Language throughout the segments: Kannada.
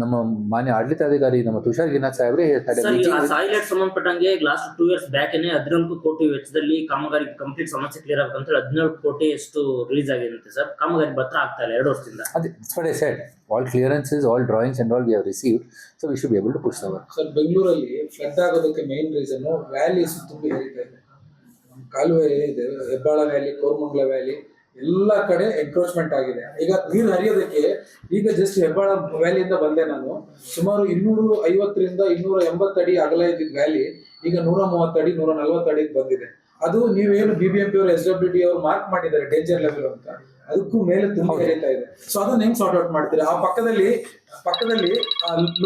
ನಮ್ಮ ಮಾನ್ಯ ಆಡಳಿತಾಧಿಕಾರಿ ನಮ್ಮ ತುಷಾರ್ ಗಿನಾಥ್ ಸಾಹೇಬ್ರೆ ಸಾಯಿಲೆಟ್ ಸಂಬಂಧಪಟ್ಟಂಗೆ ಲಾಸ್ಟ್ ಟೂ ಇಯರ್ಸ್ ಬ್ಯಾಕ್ ಏನೇ ಹದಿನಾಲ್ಕು ಕೋಟಿ ವೆಚ್ಚದಲ್ಲಿ ಕಾಮಗಾರಿ ಕಂಪ್ಲೀಟ್ ಸಮಸ್ಯೆ ಕ್ಲಿಯರ್ ಆಗಬೇಕು ಅಂತ ಹೇಳಿ ಹದಿನೇಳು ಕೋಟಿ ಎಷ್ಟು ರಿಲೀಸ್ ಆಗಿದೆ ಸರ್. ಕಾಮಗಾರಿ ಭತ್ರ ಆಗ್ತಾ ಇಲ್ಲ ಎರಡು ವರ್ಷದಿಂದ. ಅದೇ sir set all clearances all drawings and all we we received so we should be able to push work sir ಬೆಂಗಳೂರಲ್ಲಿ ಫ್ಲಡ್ ಆಗೋದಕ್ಕೆ ಮೇನ್ ರೀಸನ್ ವ್ಯಾಲಿ ತುಂಬಿ ಹರಿತಾ ಇದೆ. ಕಾಲುವೆ ಇದೆ ಹೆಬ್ಬಾಳ ವ್ಯಾಲಿ ಕೋರ್ಮಂಗ್ಲ ವ್ಯಾಲಿ ಎಲ್ಲ ಕಡೆ ಎನ್ಕ್ರೋಚ್ಮೆಂಟ್ ಆಗಿದೆ. ಈಗ ನೀರು ಹರಿಯೋದಕ್ಕೆ ಈಗ ಜಸ್ಟ್ ಹೆಬ್ಬಾಳ ವ್ಯಾಲಿಯಿಂದ ಬಂದೆ ನಾನು. ಸುಮಾರು ಇನ್ನೂರು ಐವತ್ತರಿಂದ ಇನ್ನೂರ ಎಂಬತ್ತು ಅಡಿ ಅಗಲ ಇದ್ದಿದ್ದ ವ್ಯಾಲಿ ಈಗ ನೂರ ಮೂವತ್ತಡಿ ಅಡಿ ನೂರ ನಲ್ವತ್ತು ಅಡಿಗೆ ಬಂದಿದೆ. ಅದು ನೀವೇನು ಬಿ ಬಿ ಎಂ ಪಿ ಅವರು ಎಸ್ ಡಬ್ಲ್ಯೂ ಡಿ ಅವರು ಮಾರ್ಕ್ ಮಾಡಿದ್ದಾರೆ ಡೇಂಜರ್ ಲೆವೆಲ್ ಅಂತ. ಅದಕ್ಕೂ ಮೇಲೆ ತುಂಬಾ ಹರಿತಾ ಇದೆ. ಸೊ ಅದನ್ನ ಹೆಂಗ್ ಸಾರ್ಟ್ ಔಟ್ ಮಾಡ್ತೀರಾ? ಆ ಪಕ್ಕದಲ್ಲಿ ಪಕ್ಕದಲ್ಲಿ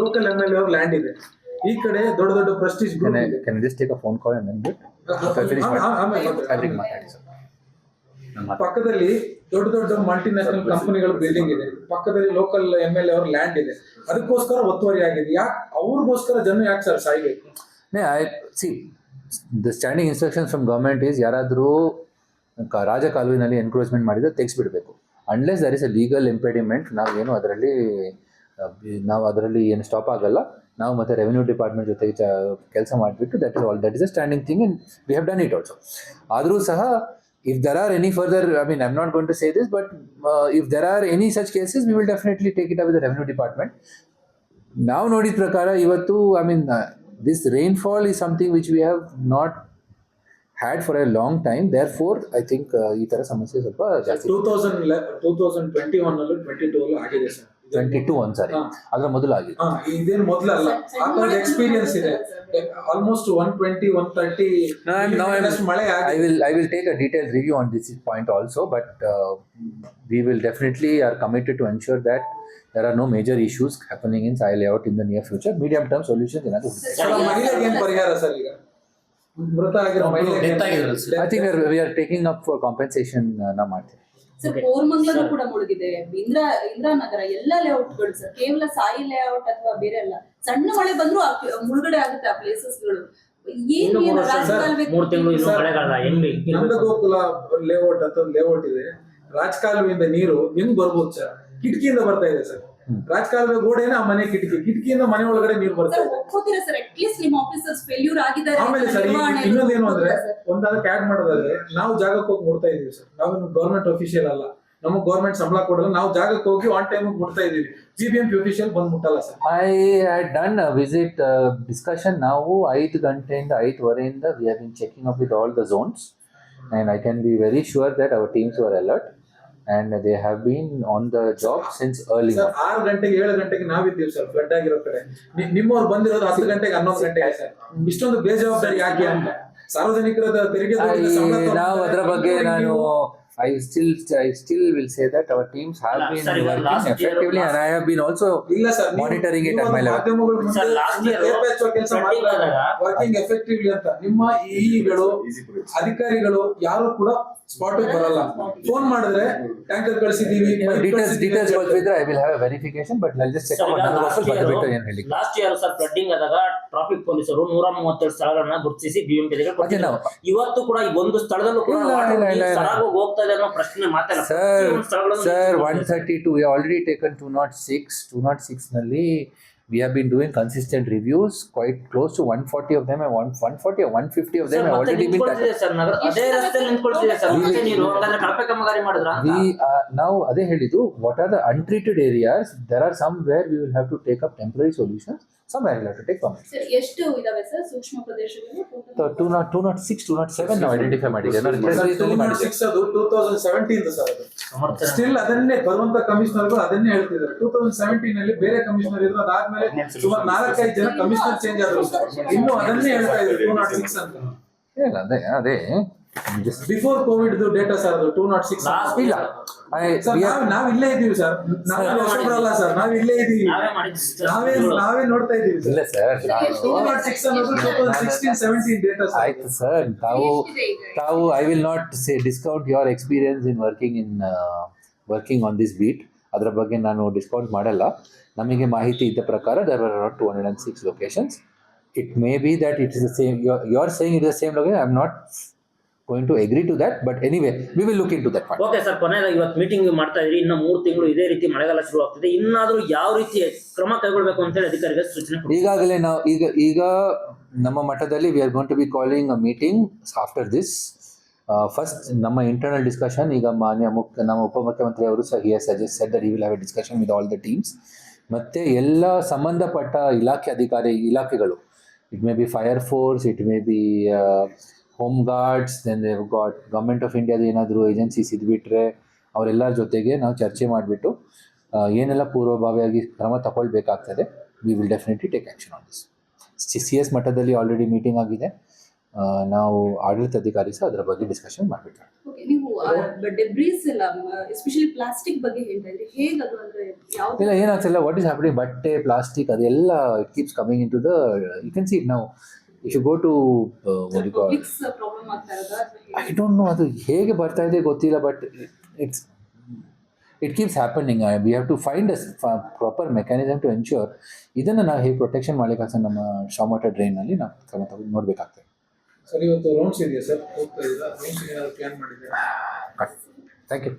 ಲೋಕಲ್ ಎಂ ಎಲ್ ಅವ್ರ ಲ್ಯಾಂಡ್ ಇದೆ. ಈ ಕಡೆ ದೊಡ್ಡ ದೊಡ್ಡ ಪ್ರೆಸ್ಟೀಜ್ ಫೋನ್ ಕಾಲ್ can ಪಕ್ಕದಲ್ಲಿ ದೊಡ್ಡ ದೊಡ್ಡ ಮಲ್ಟಿನ್ಯಾಷನಲ್ ಕಂಪನಿಗಳ ಬಿಲ್ಡಿಂಗ್ ಇದೆ. ಪಕ್ಕದಲ್ಲಿ ಲೋಕಲ್ ಎಂ ಎಲ್ ಅವ್ರ ಲ್ಯಾಂಡ್ ಇದೆ. ಅದಕ್ಕೋಸ್ಕರ ಒತ್ತುವರಿ ಆಗಿದೆ. ಯಾಕೆ ಅವ್ರಿಗೋಸ್ಕರ ಜನ ಯಾಕೆ ಸರ್ ಸಾಯ್ಬೇಕು? ನೇ I see the standing instructions from government is ಯಾರಾದರೂ ರಾಜ ಕಾಲುವಿನಲ್ಲಿ ಎನ್ಕ್ರೋಚ್ಮೆಂಟ್ ಮಾಡಿದ್ರೆ ತೆಗೆಸಿಬಿಡಬೇಕು. Unless there is a legal impediment ನಾವೇನು ಅದರಲ್ಲಿ ನಾವು ಅದರಲ್ಲಿ ಏನು ಸ್ಟಾಪ್ ಆಗಲ್ಲ. ನಾವು ಮತ್ತೆ ರೆವೆನ್ಯೂ ಡಿಪಾರ್ಟ್ಮೆಂಟ್ ಜೊತೆ ಕೆಲಸ ಮಾಡಿಬಿಟ್ಟು that is all that is a standing thing in we have done it also ಆದರೂ ಸಹ to say this but if there are any such cases we will definitely take it up with revenue department ನಾವು ನೋಡಿದ ಪ್ರಕಾರ ಇವತ್ತು I mean this rainfall is something which we have not had for a long time therefore I think ಈ ಥರ ಸಮಸ್ಯೆ ಸ್ವಲ್ಪ ಜಾಸ್ತಿ. Two thousand two thousand twenty one ಅಲ್ಲೂ ಟ್ವೆಂಟಿ ಟೂ ಅಲ್ಲೂ ಆಗಿದೆ ಸರ್ ಟ್ವೆಂಟಿ ಟೂ ಒಂದ್ಸಾರಿ. ಅದರ ಮೊದಲು ಆಗಿದೆ ಹಾ ಇದೇನು ಮೊದಲಲ್ಲ ಎಕ್ಸ್ಪೀರಿಯನ್ಸ್ ಇದೆ almost one twenty one thirty ಮಳೆ I will I will take a detail review on this this point also, but uh, we will definitely are committed to ensure that there are no major issues happening in Sai layout in the near future. Medium term solutions ಏನಾದ್ರು ಹುಡುಕ್ತೀವಿ. ಸರ್, ಆ ಮಹಿಳೆಗೆ ಏನ್ ಪರಿಹಾರ ಸರ್ ಈಗ ಮೃತ ಆಗಿರೋ ಮಹಿಳೆಗೆ ಏನ್ death ಆಗಿರೋದು sir. I think we are, taking up for compensation uh, ನಾವು ಮಾಡ್ತೀವಿ. Sir Sir. ಕೂಡ ಮುಳುಗಿದೆ. ಇಂದ್ರ ಇಂದಿರಾನಗರ ಎಲ್ಲ ಲೇಔಟ್ಗಳು ಸರ್ ಕೇವಲ ಸಾಯಿ ಲೇಔಟ್ ಅಥವಾ ಬೇರೆ ಅಲ್ಲ. ಸಣ್ಣ ಮಳೆ ಬಂದ್ರು ಮುಳುಗಡೆ ಆಗುತ್ತೆ ಆ ಪ್ಲೇಸಸ್ಗಳು ನಂದಗೋಕುಲ ಲೇಔಟ್ ಅಂತ ಲೇಔಟ್ ಇದೆ. ರಾಜಕಾಲುವೆಯಿಂದ ನೀರು ಹೆಂಗ್ ಬರ್ಬೋದು ಸರ್ ಕಿಟಕಿಯಿಂದ ಬರ್ತಾ ಇದೆ ಸರ್ ಹ್ಮ್. ರಾಜಕಾಲುವೆ ಗೋಡೆನ ಆ ಮನೆ ಕಿಟಕಿ ಕಿಟಕಿಯಿಂದ ಮನೆ ಒಳಗಡೆ ನೀರು ಬರ್ತಾ ಸರ್ ಇದೆ ಸರ್ ಅಟ್ಲೀಸ್ಟ್ ನಿಮ್ಮ ಆಫೀಸರ್ಸ್ ಫೇಲ್ಯೂರ್ ಆಗಿದ್ದಾರೆ ಆಮೇಲೆ ಸರ್ ಇನ್ನೊಂದೇನು ಅಂದ್ರೆ ಸರ್? ಆಡ್ ಮಾಡೋದಾದ್ರೆ ನಾವು ಜಾಗಕ್ಕೆ ಹೋಗಿ ಮುಡ್ತಾ ಇದೀವಿ ಸರ್. ನಾವು ಗೌರ್ಮೆಂಟ್ ಅಫಿಷಿಯಲ್ ಅಲ್ಲ. ನಮಗೆ ಗೌರ್ಮೆಂಟ್ ಸಂಬಳ ಕೊಡಲ್ಲ ನಾವು ಜಾಗಕ್ಕೆ ಹೋಗಿ ಆನ್ ಟೈಮ್ ಮುಟ್ತಾ ಇದೀವಿ. G B M P official ಬಂದ್ ಮುಟ್ಟಲ್ಲ sir. I had done visit visit discussion. ನಾವು ಐದು ಗಂಟೆಯಿಂದ ಐದುವರೆಯಿಂದ we have been checking up with all the zones and I can be very sure that our teams were alert. And they have been on the job since early sir. ಆರು ಗಂಟೆಗೆ ಏಳು ಗಂಟೆಗೆ ನಾವಿದ್ದೀವಿ ಸರ್ ಫ್ಲಡ್ ಆಗಿರೋ ಕಡೆ. ನಿಮ್ಮವ್ರು ಬಂದಿರೋದು ಹತ್ತು ಗಂಟೆಗೆ ಹನ್ನೊಂದು ಗಂಟೆಗೆ ಸರ್ ಇಷ್ಟೊಂದು ಬೇಜವಾಬ್ದಾರಿ ಯಾಕೆ ಅಂತ. ಸಾರ್ವಜನಿಕರ ತೆರಿಗೆ ನಾವು ಅದರ ಬಗ್ಗೆ ನಾನು I still I still will say that our teams have La, been sir, working effectively year, and I have been also illa, sir, monitoring new, it ಅಂತ. ನಿಮ್ಮ ಈಗಳು ಅಧಿಕಾರಿಗಳು ಯಾರು ಕೂಡ ಸ್ಪಾಟ್ ಬರಲ್ಲ. ಫೋನ್ ಮಾಡಿದ್ರೆ ಟ್ಯಾಂಕರ್ ಕಳಿಸಿದೀವಿ ಡಿಟೇಲ್ಸ್ ಡೀಟೇಲ್ಸ್ ಕೊಟ್ಟಿದ್ರೆ I will have a verification but let just check ಮಾಡಿ ನಾನು ವಸ್ತು ಬಿಟ್ಟು ಲಾಸ್ಟ್ ಇಯರ್ ಸರ್ ಫ್ಲಡ್ಡಿಂಗ್ ಆದಾಗ ಟ್ರಾಫಿಕ್ ಪೊಲೀಸರು 132 ಸ್ಥಳಗಳನ್ನು ಗುರ್ತಿಸಿ ಬಿಎಂಪಿ ಗೆ ಕೊಟ್ಟಿದ್ದಾರೆ ಇವತ್ತು ಕೂಡ ಈ ಒಂದು ಸ್ಥಳದಲ್ಲೂ ಕೂಡ ಸರಾಗ ಹೋಗ್ತಾ ಪ್ರಶ್ನೆ sir sir one thirty two already taken two nought six two nought ಸಿಕ್ಸ್ನಲ್ಲಿ of them one one forty one fifty of them already been sir ನಗರ ಅದೇ ರಸ್ತೆ ನಿಂತ್ಕೊಳ್ತಿದೆ ಸರ್ ಮತ್ತೆ ನೀರು ಹಂಗಾದ್ರೆ ಕಳಪೆ ಕಾಮಗಾರಿ ಮಾಡಿದ್ರ ವಿ ನಾವು ಅದೇ ಹೇಳಿದ್ದು what are the untreated areas there are some where we will have to take up temporary solutions some where will have to take permanent sir ಎಷ್ಟು ಇದಾವೆ ಸರ್ ಸೂಕ್ಷ್ಮ ಪ್ರದೇಶಗಳು? Two nought two nought six two nought seven ನಾವು ಐಡೆಂಟಿಫೈ ಮಾಡಿದ್ದೇವೆ. ನಾನು press release ಅಲ್ಲಿ ಮಾಡಿದ್ದೆ ಸಿಕ್ಸ್ ಅದು ಟೂ ತೌಸಂಡ್ ಸೆವೆಂಟೀನ್ ಸರ್ ಅದು. ಸ್ಟಿಲ್ ಅದನ್ನೇ ಬರುವಂತ ಕಮಿಷನರ್ಗಳು ಅದನ್ನೇ ಹೇಳ್ತಿದ್ದಾರೆ. ಟೂ ತೌಸಂಡ್ ಸೆವೆಂಟೀನ್ ಅಲ್ಲಿ ಬೇರೆ ಕಮಿಷನರ್ ಇದ್ರು ಅದಾದ್ಮೇಲೆ ಸುಮಾರು ನಾಲ್ಕೈದು ಜನ ಕಮಿಷನರ್ ಚೇಂಜ್ ಆದ್ರು. ಇನ್ನು ಅದನ್ನೇ ಹೇಳ್ತಾ ಇದ್ರು ಟೂ ನಾಟ್ ಸಿಕ್ಸ್ ಅಂತ. ಇಲ್ಲ ಅದೇ ಅದೇ. ಬಿಫೋರ್ ಕೋವಿಡ್ ಡೇಟಾ ಸರ್ ಅದು ಟೂ ನಾಟ್ ಸಿಕ್ಸ್ ಇಲ್ಲ. ನಾವ್ ಇಲ್ಲೇ ಇದೀವಿ ಸರ್ ನಾವೇ ಹೊಸಬ್ರಲ್ಲ ಸರ್ ನಾವ್ ಇಲ್ಲೇ ಇದೀವಿ. ನಾವೇ ನಾವೇ ನೋಡ್ತಾ ಇದೀವಿ ಇಲ್ಲ ಸರ್ ಟೂ ನಾಟ್ ಸಿಕ್ಸ್ ಅನ್ನೋದು two thousand sixteen seventeen data sir ಆಯ್ತು ಸರ್ ತಾವು ತಾವು I will not say discount your experience in working in working on this beat ಅದರ ಬಗ್ಗೆ ನಾನು ಡಿಸ್ಕೌಂಟ್ ಮಾಡಲ್ಲ. ನಮಗೆ ಮಾಹಿತಿ ಇದ್ದ ಪ್ರಕಾರ there are around two hundred and six locations it may be that it is the same you are saying it the same location I am not going to to to that. But we we will look to that part. Okay sir ಕೊನೆಯದಾಗಿ ಇವತ್ತು ಮೀಟಿಂಗ್ ಮಾಡ್ತಾ ಇದ್ರಿ ಇನ್ನು ಮೂರು ತಿಂಗಳು ಇದೇ ರೀತಿ ಮಳೆಗಾಲ ಶುರು ಆಗ್ತಿದೆ ಇನ್ನಾದರೂ ಯಾವ ರೀತಿ ಕ್ರಮ ಕೈಗೊಳ್ಬೇಕು ಅಂತ ಹೇಳಿ ಸೂಚನೆ ಈಗಾಗಲೇ ನಾವು ಈಗ ಈಗ ನಮ್ಮ ಮಟ್ಟದಲ್ಲಿ we are going to be calling a meeting after this first ನಮ್ಮ ಇಂಟರ್ನಲ್ ಡಿಸ್ಕಷನ್ ಈಗ ಮಾನ್ಯ ಮುಖ್ಯ ನಮ್ಮ ಉಪಮುಖ್ಯಮಂತ್ರಿ ಅವರು ಸಹ here suggest said that will have a discussion with all the teams ಮತ್ತು ಎಲ್ಲ ಸಂಬಂಧಪಟ್ಟ ಇಲಾಖೆ ಅಧಿಕಾರಿ ಇಲಾಖೆಗಳು it may be fire force it may be home guards then they've got government of ಇಂಡಿಯಾದ ಏನಾದರೂ ಏಜೆನ್ಸೀಸ್ ಇದ್ಬಿಟ್ರೆ ಅವರೆಲ್ಲರ ಜೊತೆಗೆ ನಾವು ಚರ್ಚೆ ಮಾಡಿಬಿಟ್ಟು ಏನೆಲ್ಲ ಪೂರ್ವಭಾವಿಯಾಗಿ ಕ್ರಮ ತಗೊಳ್ಬೇಕಾಗ್ತದೆ we will definitely take action on this C S ಮಟ್ಟದಲ್ಲಿ ಆಲ್ರೆಡಿ ಮೀಟಿಂಗ್ ಆಗಿದೆ. ನಾವು ಆಡಳಿತ ಅಧಿಕಾರಿ ಸಹ ಅದರ ಬಗ್ಗೆ ಡಿಸ್ಕಷನ್ ಯಾವ ಇಲ್ಲ ಏನಾಗ್ತಿಲ್ಲ ವಾಟ್ ಈಸ್ ಹ್ಯಾಪನಿಂಗ್ ಬಟ್ಟೆ ಪ್ಲಾಸ್ಟಿಕ್ ಅದೆಲ್ಲ it keeps coming into the you can see it ನಾವು if you go to? I don't know ಅದು ಹೇಗೆ ಬರ್ತಾ ಇದೆ ಗೊತ್ತಿಲ್ಲ but it's it keeps happening we have to find a proper mechanism to ensure ಇದನ್ನು ನಾವು ಹೇಗೆ ಪ್ರೊಟೆಕ್ಷನ್ ಮಾಡಲಿಕ್ಕೆ ನಮ್ಮ ಶಾಮಟ ಡ್ರೈನಲ್ಲಿ ನಾವು ಕ್ರಮ ತಗೊಂಡು ನೋಡಬೇಕಾಗ್ತದೆ. ಸರ್ ಇವತ್ತು ರೌಂಡ್ಸ್ ಇದೆಯಾ ಸರ್? Thank you